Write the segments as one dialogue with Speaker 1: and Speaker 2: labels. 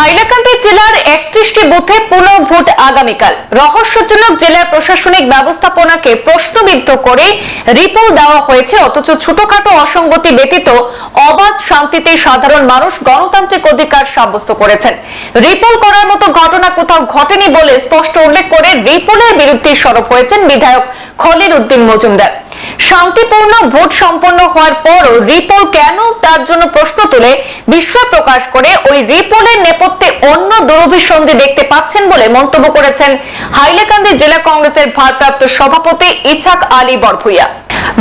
Speaker 1: হাইলাকান্দি জেলার একত্রিশটি বুথে পুনঃ ভোট আগামীকাল। রহস্যজনক জেলার প্রশাসনিক ব্যবস্থাপনাকে প্রশ্নবিদ্ধ করে রিপোর্ট দেওয়া হয়েছে, অথচ ছোটখাটো অসঙ্গতি ব্যতীত অবাধ শান্তিতে সাধারণ মানুষ গণতান্ত্রিক অধিকার সাব্যস্ত করেছেন। রিপোর্ট করার মতো ঘটনা কোথাও ঘটেনি বলে স্পষ্ট উল্লেখ করে রিপোর্টের বিরুদ্ধে সরব হয়েছেন বিধায়ক খলিল উদ্দিন মজুমদার। শান্তিপূর্ণ ভোট সম্পন্ন হওয়ার পরও রিপোল কেন? তার জন্য প্রশ্ন তুলে বিস্ময় প্রকাশ করে ওই রিপোলের নেপথ্যে অন্য দুরভিসন্ধি দেখতে পাচ্ছেন বলে মন্তব্য করেছেন হাইলাকান্দি জেলা কংগ্রেসের ভারপ্রাপ্ত সভাপতি ইছাক আলী বরভুইয়া।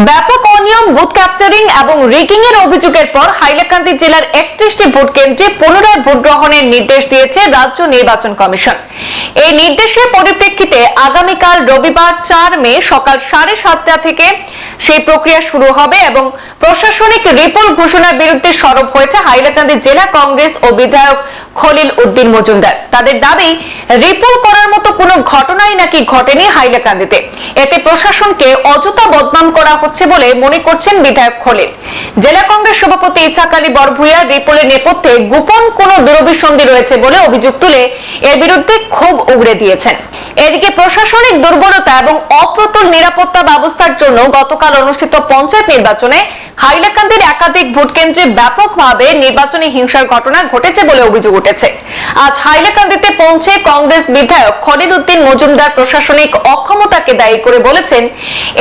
Speaker 1: ব্যাপক অনিয়ম বুথ ক্যাপচারিং এবং রিগিং এর অভিযোগের পর হাইলাকান্দি জেলার একত্রিশটি ভোট কেন্দ্রে পুনরায় ভোট গ্রহণের নির্দেশ দিয়েছে রাজ্য নির্বাচন কমিশন। এই নির্দেশের পরিপ্রেক্ষিতে আগামীকাল রবিবার চার মে সকাল সাড়ে সাতটা থেকে সেই প্রক্রিয়া শুরু হবে এবং প্রশাসনিক রিপোর্ট ঘোষণার বিরুদ্ধে সরব হয়েছে হাইলাকান্দি জেলা কংগ্রেস ও বিধায়ক খলিল উদ্দিন মজুমদার। তাদের দাবি, রিপোর্ট করার মতো কোনো ঘটনাই নাকি ঘটেনি হাইলাকান্দিতে। এতে প্রশাসনকে অযথা বদনাম করা হচ্ছে বলে মনে করছেন বিধায়ক খলিল। জেলা কংগ্রেস সভাপতি ইছাক আলী বরভুইয়া রিপোলের নেপথ্যে গোপন কোনো দুরভিসন্ধি রয়েছে বলে অভিযোগ তুলে এর বিরুদ্ধে ক্ষোভ উগড়ে দিয়েছেন। এদিকে প্রশাসনিক দুর্বলতা এবং অপ্রতুল নিরাপত্তা ব্যবস্থার জন্য গতকাল অনুষ্ঠিত পঞ্চায়েত নির্বাচনে হাইলাকান্দির একাধিক ভোট কেন্দ্রে ব্যাপকভাবে নির্বাচনী হিংসার ঘটনা ঘটেছে বলে অভিযোগ উঠেছে। আজ হাইলাকান্দিতে পৌঁছে কংগ্রেস বিধায়ক খলিল উদ্দিন মজুমদার প্রশাসনিক অক্ষমতাকে দায়ী করে বলেছেন,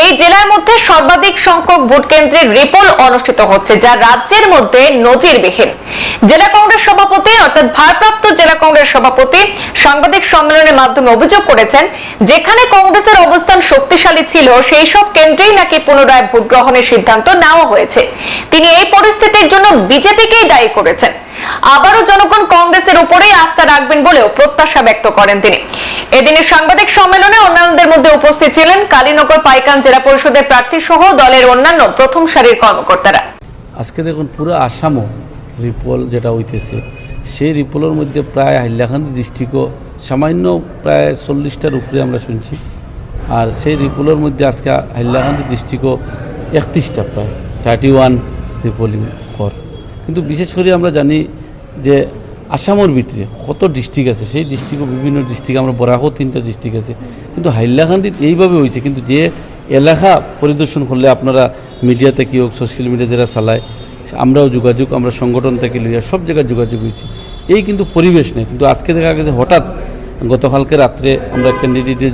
Speaker 1: এই জেলার মধ্যে সর্বাধিক সংখ্যক ভোট কেন্দ্রের রিপোল অনুষ্ঠিত হচ্ছে, যা রাজ্যের মধ্যে নজিরবিহীন। জেলা কংগ্রেস সভাপতি অর্থাৎ ভারপ্রাপ্ত জেলা কংগ্রেস সভাপতি সাংবাদিক সম্মেলনের মাধ্যমে অভিযোগ করেছেন, যেখানে কংগ্রেসের অবস্থান শক্তিশালী ছিল, সেই সব কেন্দ্রেই নাকি পুনরায় ভোট গ্রহণের সিদ্ধান্ত নেওয়া হয়েছে। তিনি এই পরিস্থিতির জন্য বিজেপিকেই দায়ী করেছেন। আবারও জনগণ কংগ্রেসের উপরেই আস্থা রাখবেন বলেও প্রত্যাশা ব্যক্ত করেন তিনি। এদিনের সাংবাদিক সম্মেলনে অন্যান্যদের মধ্যে উপস্থিত ছিলেন কালীনগর পাইকান জেলা পরিষদের প্রার্থী সহ দলের অন্যান্য প্রথম সারির কর্মকর্তারা।
Speaker 2: আজকে দেখুন পুরো আসামও রিপোল যেটা হইতেছে, সেই রিপোলের মধ্যে প্রায় হাইলাকান্দি ডিস্ট্রিক্টও সামান্য প্রায় চল্লিশটার উপরে আমরা শুনছি। আর সেই রিপোলের মধ্যে আজকে হাইলাকান্দি ডিস্ট্রিক্টও একত্রিশটা প্রায় থার্টি ওয়ান রিপোলিং কর। কিন্তু বিশেষ করে আমরা জানি যে আসামের ভিতরে কত ডিস্ট্রিক্ট আছে, সেই ডিস্ট্রিক্টও বিভিন্ন ডিস্ট্রিক্ট, আমরা বরাকও তিনটা ডিস্ট্রিক্ট আছে। কিন্তু হাইলাকান্দিত এইভাবে হয়েছে কিন্তু যে এলাকা পরিদর্শন করলে আপনারা মিডিয়াতে কি হোক সোশ্যাল মিডিয়া যারা চালায় আমরাও যোগাযোগ, আমরা সংগঠন থেকে লইয়া সব জায়গায় যোগাযোগ হয়েছি এই কিন্তু পরিবেশ নেই। কিন্তু আজকে দেখা গেছে হঠাৎ গতকালকে রাত্রে আমরা ক্যান্ডিডেটের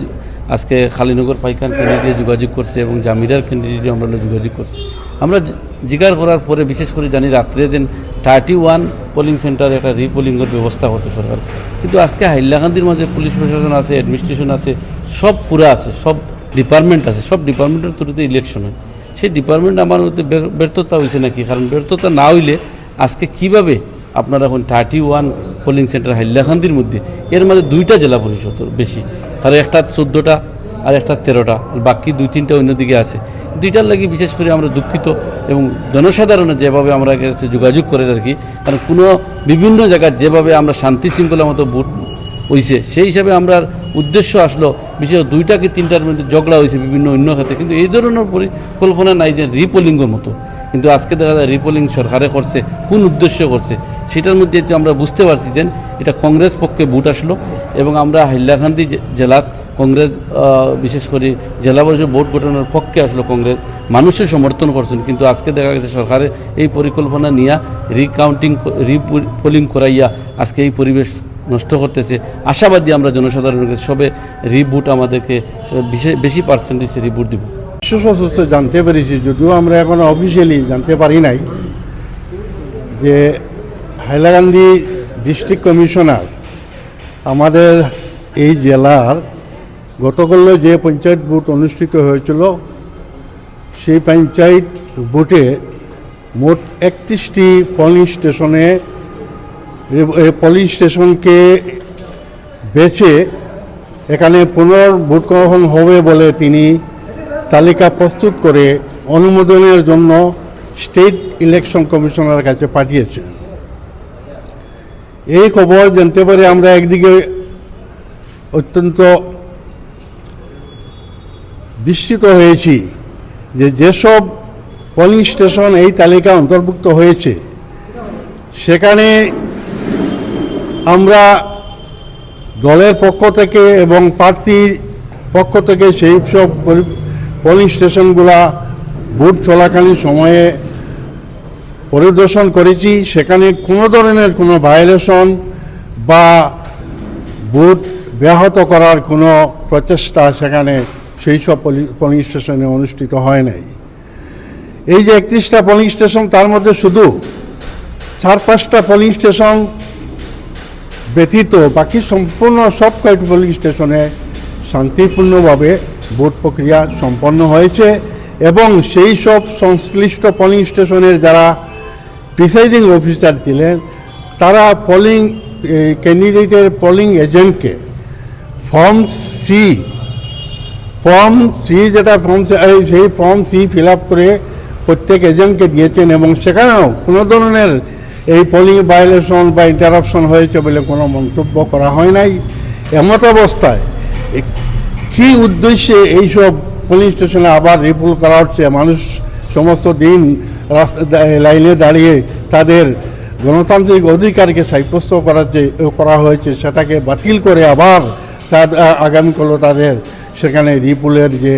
Speaker 2: আজকে খালিনগর পাইকান ক্যান্ডিডেট যোগাযোগ করছে এবং জামিরার ক্যান্ডিডেটে আমরা যোগাযোগ করছি। আমরা জি- জিজ্ঞাসা করার পরে বিশেষ করে জানি রাত্রে যে থার্টি ওয়ান পোলিং সেন্টার একটা রিপোলিংয়ের ব্যবস্থা করছে সরকার। কিন্তু আজকে হাইলাকান্দির মাঝে পুলিশ প্রশাসন আছে অ্যাডমিনিস্ট্রেশন আছে, সব পুরা আছে, সব ডিপার্টমেন্ট আছে, সব ডিপার্টমেন্টের থ্রুতে ইলেকশন হয়। সেই ডিপার্টমেন্ট আমার মধ্যে ব্যর্থতা হয়েছে নাকি? কারণ ব্যর্থতা না হইলে আজকে কীভাবে আপনারা এখন থার্টি ওয়ান পোলিং সেন্টার হাইলাকান্দির মধ্যে, এর মাঝে দুইটা জেলা পরিষদ বেশি। কারণ একটা চোদ্দোটা আর একটা তেরোটা বাকি দুই তিনটা অন্যদিকে আছে। দুইটার লাগে বিশেষ করে আমরা দুঃখিত এবং জনসাধারণের যেভাবে আমরা কাছে যোগাযোগ করে আর কি, কারণ কোনো বিভিন্ন জায়গায় যেভাবে আমরা শান্তি শৃঙ্খলা মতো ভোট হয়েছে সেই হিসাবে আমরা উদ্দেশ্য আসলো বিশেষ দুইটা কি তিনটার মধ্যে ঝগড়া হয়েছে বিভিন্ন অন্য খাতে। কিন্তু এই ধরনের পরিকল্পনা নাই যে রিপোলিংয়ের মতো। কিন্তু আজকে দেখা যায় রিপোলিং সরকারে করছে, কোন উদ্দেশ্য করছে, সেটার মধ্যে আমরা বুঝতে পারছি যে এটা কংগ্রেস পক্ষে ভোট আসলো এবং আমরা হাইলাকান্দি জেলাত কংগ্রেস বিশেষ করে জেলা পরিষদ ভোট গঠনের পক্ষে আসলো কংগ্রেস। মানুষের সমর্থন করছেন, কিন্তু আজকে দেখা গেছে সরকারের এই পরিকল্পনা নিয়ে রিকাউন্টিং রিপোলিং করাইয়া আজকে এই পরিবেশ নষ্ট করতেছে। আশাবাদী আমরা জনসাধারণের কাছে সবে রিবুট আমাদেরকে, বিশে- পার্সেন্টেজ রিবুট দিব।
Speaker 3: অসুস্থ জানতে পেরেছি, যদিও আমরা এখন অফিসিয়ালি জানতে পারি নাই যে হাইলাকান্দি ডিস্ট্রিক্ট কমিশনার আমাদের এই জেলার গতকাল যে পঞ্চায়েত ভোট অনুষ্ঠিত হয়েছিল, সেই পঞ্চায়েত ভোটে মোট একত্রিশটি পোলিং স্টেশনে এই পোলিং স্টেশনকে বেছে এখানে পুনর ভোট গ্রহণ হবে বলে তিনি তালিকা প্রস্তুত করে অনুমোদনের জন্য স্টেট ইলেকশন কমিশনের কাছে পাঠিয়েছেন। এই খবর জানতে পারে আমরা একদিকে অত্যন্ত বিস্মিত হয়েছি যে যেসব পোলিং স্টেশন এই তালিকা অন্তর্ভুক্ত হয়েছে, সেখানে আমরা দলের পক্ষ থেকে এবং প্রার্থীর পক্ষ থেকে সেই সব পোলিং স্টেশনগুলা ভোট চলাকালীন সময়ে পরিদর্শন করেছি। সেখানে কোনো ধরনের কোনো ভায়োলেশন বা ভোট ব্যাহত করার কোনো প্রচেষ্টা সেখানে সেই সব পোলিং স্টেশনে অনুষ্ঠিত হয় নাই। এই যে একত্রিশটা পোলিং স্টেশন তার মধ্যে শুধু চার পাঁচটা পোলিং স্টেশন ব্যতীত বাকি সম্পূর্ণ সব কয়েকটি পোলিং স্টেশনে শান্তিপূর্ণভাবে ভোট প্রক্রিয়া সম্পন্ন হয়েছে এবং সেই সব সংশ্লিষ্ট পোলিং স্টেশনের যারা প্রিসাইডিং অফিসার ছিলেন, তারা পোলিং ক্যান্ডিডেটের পোলিং এজেন্টকে ফর্ম সি ফর্ম সি যেটা ফর্ম সেই ফর্ম সি ফিল করে প্রত্যেক এজেন্টকে দিয়েছেন এবং সেখানেও কোনো ধরনের এই পোলিং ভায়োলেশন বা ইন্টারাপশন হয়েছে বলে কোনো মন্তব্য করা হয় নাই। এমত অবস্থায় কী উদ্দেশ্যে এইসব পোলিং স্টেশনে আবার রিপুল করা হচ্ছে? মানুষ সমস্ত দিন লাইনে দাঁড়িয়ে তাদের গণতান্ত্রিক অধিকারকে সাব্যস্ত করার যে, করা হয়েছে সেটাকে বাতিল করে আবার তার আগামীকালও তাদের সেখানে রিপুলের যে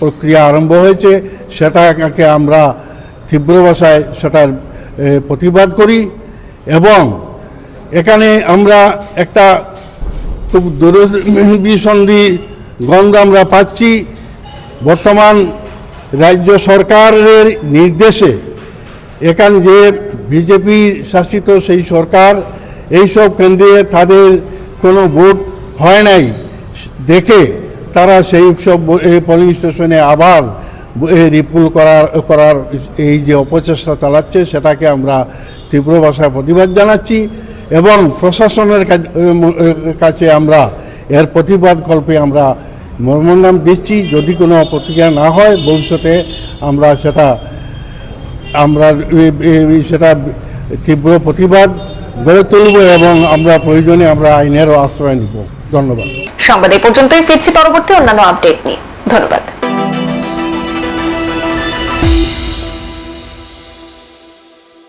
Speaker 3: প্রক্রিয়া আরম্ভ হয়েছে, সেটাকে আমরা তীব্র ভাষায় সেটার প্রতিবাদ করি এবং এখানে আমরা একটা খুব দুরভিসন্ধি গন্ধ আমরা পাচ্ছি। বর্তমান রাজ্য সরকারের নির্দেশে এখান যে বিজেপি শাসিত সেই সরকার, এইসব কেন্দ্রে তাদের কোনো ভোট হয় নাই। দেখে তারা সেই সব পোলিং স্টেশনে আবার রিপুল করার করার এই যে অপচেষ্টা চালাচ্ছে, সেটাকে আমরা তীব্র ভাষায় প্রতিবাদ জানাচ্ছি এবং প্রশাসনের কাছে আমরা এর প্রতিবাদ কল্পে আমরা মর্মনাম দিচ্ছি। যদি কোনো প্রতিক্রিয়া না হয়, ভবিষ্যতে আমরা সেটা আমরা সেটা তীব্র প্রতিবাদ গড়ে তুলব এবং আমরা প্রয়োজনে আমরা আইনেরও আশ্রয় নিব। ধন্যবাদ।
Speaker 1: সংবাদ এই পর্যন্তই, ফিরছি পরবর্তী অন্যান্য আপডেট নিয়ে। ধন্যবাদ।